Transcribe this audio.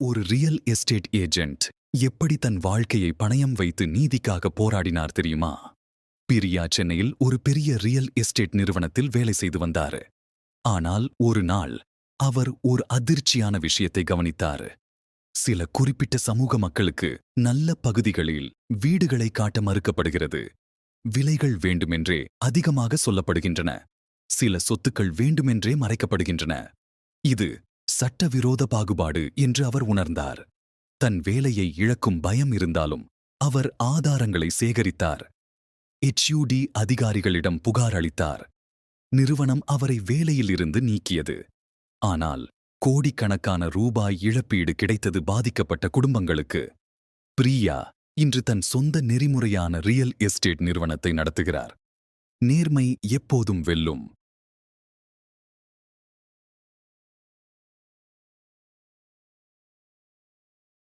ஒரு real estate agent எப்படி தன் வாழ்க்கையை பணயம் வைத்து நீதிக்காக போராடினார் தெரியுமா? பிரியா சென்னையில் ஒரு பெரிய ரியல் எஸ்டேட் நிறுவனத்தில் வேலை செய்து வந்தாரு. ஆனால் ஒரு நாள் அவர் ஒரு அதிர்ச்சியான விஷயத்தை கவனித்தார். சில குறிப்பிட்ட சமூக மக்களுக்கு நல்ல பகுதிகளில் வீடுகளை காட்ட மறுக்கப்படுகிறது. விலைகள் வேண்டுமென்றே அதிகமாக சொல்லப்படுகின்றன. சில சொத்துக்கள் வேண்டுமென்றே மறைக்கப்படுகின்றன. இது சட்டவிரோத பாகுபாடு என்று அவர் உணர்ந்தார். தன் வேலையை இழக்கும் பயம் இருந்தாலும் அவர் ஆதாரங்களை சேகரித்தார். எச்யூடி அதிகாரிகளிடம் புகார் அளித்தார். நிறுவனம் அவரை வேலையில் இருந்து நீக்கியது. ஆனால் கோடிக்கணக்கான ரூபாய் இழப்பீடு கிடைத்தது பாதிக்கப்பட்ட குடும்பங்களுக்கு. பிரியா இன்று தன் சொந்த நெறிமுறையான ரியல் எஸ்டேட் நிறுவனத்தை நடத்துகிறார். நேர்மை எப்போதும் வெல்லும்.